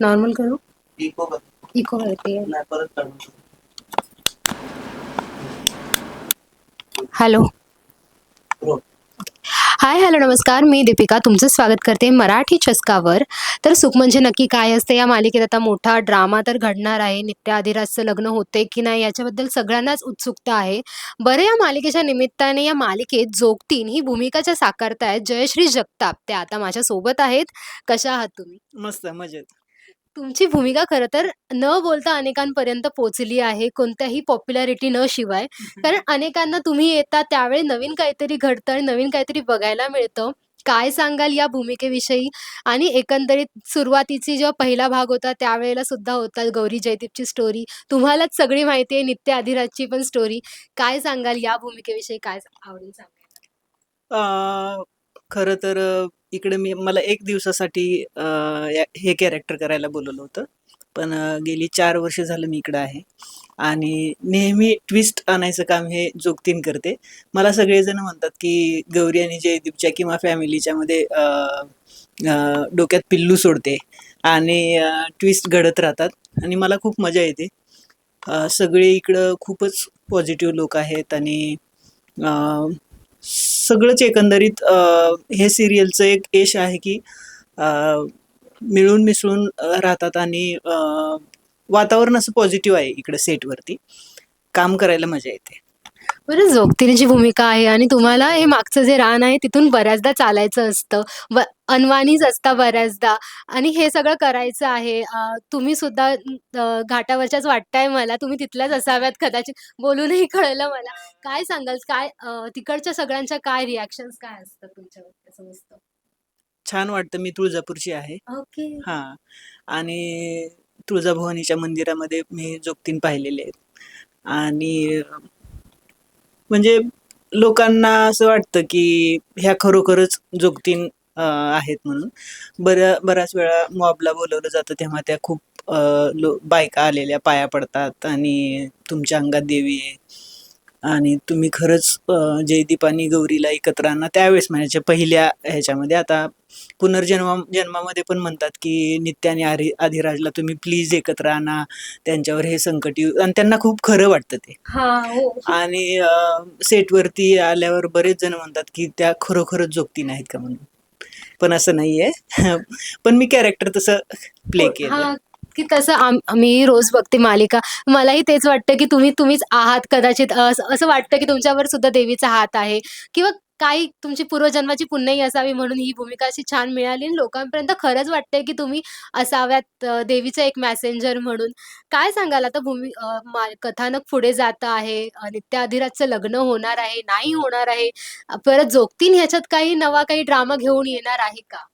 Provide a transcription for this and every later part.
Normal करू? Eco कर eco करते परत हॅलो. हाय हॅलो नमस्कार. मी दीपिका. तुमचं स्वागत करते मराठी चस्कावर. तर सुख म्हणजे नक्की काय असते? या मालिकेत आता मोठा ड्रामा तर घडणार आहे. नित्य आधिराजचं लग्न होते की नाही याच्याबद्दल सगळ्यांनाच उत्सुकता आहे. बरं या मालिकेच्या निमित्ताने या मालिकेत जोगतीन ही भूमिका ज्या साकारतायत जयश्री जगताप त्या आता माझ्यासोबत आहेत. कशा आहात तुम्ही? मस्त मजेत. तुमची भूमिका खरं तर न बोलता अनेकांपर्यंत पोहोचली आहे कोणत्याही पॉप्युलॅरिटी न शिवाय. कारण अनेकांना तुम्ही येता त्यावेळी नवीन काहीतरी घडतं आणि नवीन काहीतरी बघायला मिळतं. काय सांगाल या भूमिकेविषयी? आणि एकंदरीत सुरुवातीची जेव्हा पहिला भाग होता त्यावेळेला सुद्धा होता गौरी जयदीपची स्टोरी तुम्हालाच सगळी माहिती आहे नित्य आधिराजची पण स्टोरी काय सांगाल या भूमिकेविषयी? काय आवडेल सांगायला? अं, खरं तर इकडे मी मला एक दिवसासाठी या- हे कॅरेक्टर करायला बोलवलं होतं. पण गेली चार वर्ष झालं मी इकडं आहे. आणि नेहमी ट्विस्ट आणायचं काम हे जोगतीन करते. मला सगळेजण म्हणतात की गौरी आणि जयदीपच्या किंवा फॅमिलीच्या मध्ये डोक्यात पिल्लू सोडते. आणि ट्विस्ट घडत राहतात. आणि मला खूप मजा येते. सगळे इकडं खूपच पॉझिटिव्ह लोक आहेत. आणि सगळंच एकंदरीत हे सिरियलचं एक यश आहे की मिळून मिसळून राहतात आणि वातावरण असं पॉझिटिव्ह आहे इकडे सेटवरती. काम करायला मजा येते. बरं जोगतीने भूमिका आहे आणि तुम्हाला हे मागचं जे रान आहे तिथून बऱ्याचदा चालायचं असतं. व अनवाणीच असता बऱ्याचदा. आणि हे सगळं करायचं आहे. तुम्ही सुद्धा घाटावरच्याच वाटताय मला. तुम्ही तिथल्याच असाव्यात कदाचित. बोलूनही कळलं मला. काय सांगाल? काय तिकडच्या सगळ्यांच्या काय रिॲक्शन काय असतात मस्त? छान वाटतं. मी तुळजापूरची आहे. ओके. हां. आणि तुळजाभवानीच्या मंदिरामध्ये मी जोगतीन पाहिलेले आहेत. आणि म्हणजे लोकांना असं वाटतं की ह्या खरोखरच जोगतीन आहेत म्हणून. बऱ्या बऱ्याच वेळा मॉबला बोलवलं जातं तेव्हा त्या खूप लो बायका आलेल्या पाया पडतात आणि तुमच्या अंगात देवी आहे. आणि तुम्ही खरंच जयदीप आणि गौरीला एकत्र आणा. त्यावेळेस म्हणायच्या पहिल्या ह्याच्यामध्ये आता पुनर्जन्मा जन्मामध्ये पण म्हणतात की नित्य आणि आरी आधिराजला तुम्ही प्लीज एकत्र आणा. त्यांच्यावर हे संकट येऊ आणि त्यांना खूप खरं वाटतं ते. हा आणि सेटवरती आल्यावर बरेच जण म्हणतात की त्या खरोखरच जोगती नाहीत का म्हणून. पण असं नाहीये. पण मी कॅरेक्टर तसं प्ले केलं हा की तसं आम मी रोज बघते मालिका. मलाही तेच वाटतं की तुम्ही तुम्हीच आहात कदाचित. असं असं वाटतं की तुमच्यावर सुद्धा देवीचा हात आहे. किंवा काही तुमची पूर्वजन्माची पुण्याही असावी म्हणून ही भूमिका अशी छान मिळाली. आणि लोकांपर्यंत खरंच वाटतंय की तुम्ही असाव्यात देवीचं एक मॅसेंजर म्हणून. काय सांगाल? आता भूमी कथानक पुढे जात आहे. नित्य अधिराजचं लग्न होणार आहे. नाही होणार आहे. परत जोगतीन ह्याच्यात काही नवा काही ड्रामा घेऊन येणार आहे का?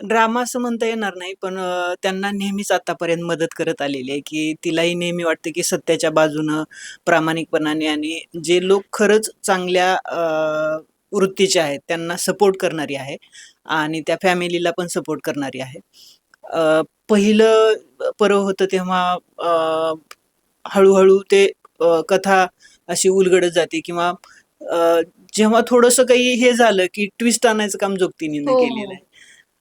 ड्रामा असं म्हणता येणार नाही पण त्यांना नेहमीच आतापर्यंत मदत करत आलेली आहे की तिलाही नेहमी वाटते की सत्याच्या बाजूनं प्रामाणिकपणाने आणि जे लोक खरंच चांगल्या वृत्तीचे आहेत त्यांना सपोर्ट करणारी आहे आणि त्या फॅमिलीला पण सपोर्ट करणारी आहे पहिलं परव होतं तेव्हा हळूहळू ते कथा अशी उलगडत जाते किंवा जेव्हा थोडंसं काही हे झालं की ट्विस्ट आणायचं काम जोगतीने हो, हो. केलेलं आहे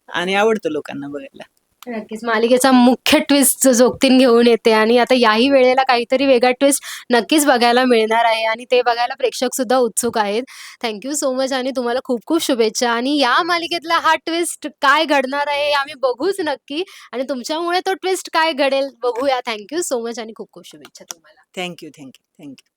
आणि आवडतं लोकांना बघायला. नक्कीच. मालिकेचा मुख्य ट्विस्ट जोगतीन घेऊन येते आणि आता याही वेळेला काहीतरी वेगळा ट्विस्ट नक्कीच बघायला मिळणार आहे आणि ते बघायला प्रेक्षक सुद्धा उत्सुक आहेत. थँक्यू सो मच आणि तुम्हाला खूप खूप शुभेच्छा. आणि या मालिकेतला हा ट्विस्ट काय घडणार आहे आम्ही बघूच नक्की. आणि तुमच्यामुळे तो ट्विस्ट काय घडेल बघूया. थँक्यू सो मच आणि खूप खूप शुभेच्छा तुम्हाला. Thank you thank you thank you